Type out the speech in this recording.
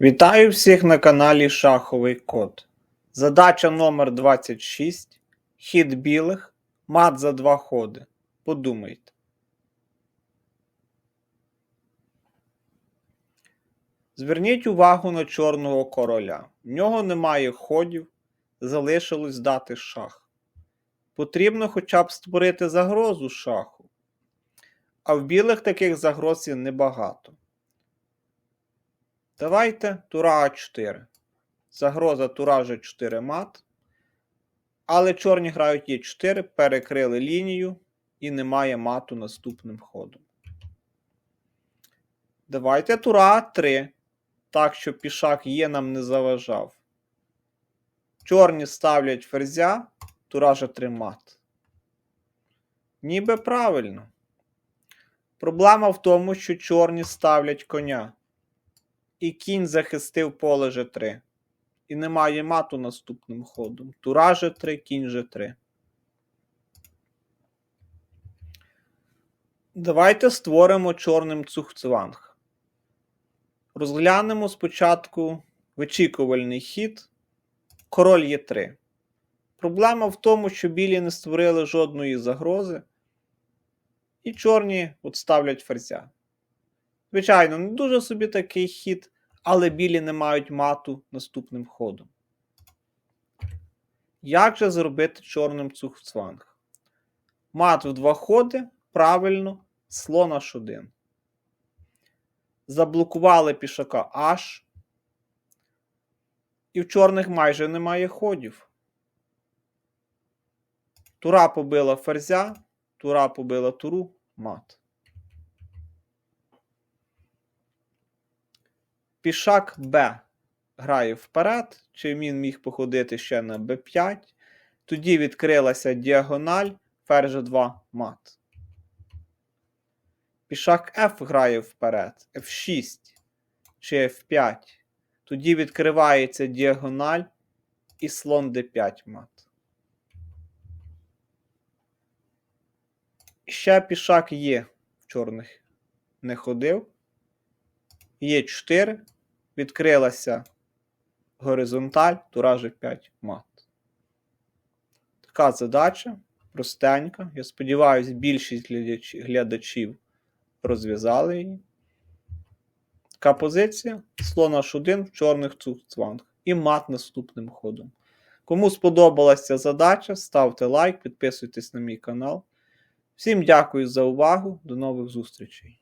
Вітаю всіх на каналі Шаховий Код. Задача номер 26. Хід білих. Мат за два ходи. Подумайте. Зверніть увагу на чорного короля. В нього немає ходів, залишилось дати шах. Потрібно хоча б створити загрозу шаху. А в білих таких загроз є небагато. Давайте тура А4. Загроза тура G4 мат. Але чорні грають Е4, перекрили лінію і немає мату наступним ходом. Давайте тура А3. Так, щоб пішак Є нам не заважав. Чорні ставлять ферзя, тура G3 мат. Ніби правильно. Проблема в тому, що чорні ставлять коня. І кінь захистив поле G3. І немає мату наступним ходом. Тура G3, кінь G3. Давайте створимо чорним цухцванг. Розглянемо спочатку вичікувальний хід. Король Е3. Проблема в тому, що білі не створили жодної загрози. І чорні от ставлять ферзя. Звичайно, не дуже собі такий хід, але білі не мають мату наступним ходом. Як же зробити чорним цухцванг? Мат в два ходи, правильно, слон H1. Заблокували пішака H. І в чорних майже немає ходів. Тура побила ферзя, тура побила туру, мат. Пішак Б грає вперед, чи він міг походити ще на Б5. Тоді відкрилася діагональ, ферзь 2 мат. Пішак F грає вперед, F6 чи F5. Тоді відкривається діагональ і слон D5 мат. Ще пішак є в чорних не ходив. Є 4. Відкрилася горизонталь, тура G5 мат. Така задача простенька. Я сподіваюся, більшість глядачів розв'язали її. Така позиція. Слон H1 в чорних цуцванг. І мат наступним ходом. Кому сподобалася задача, ставте лайк, підписуйтесь на мій канал. Всім дякую за увагу. До нових зустрічей.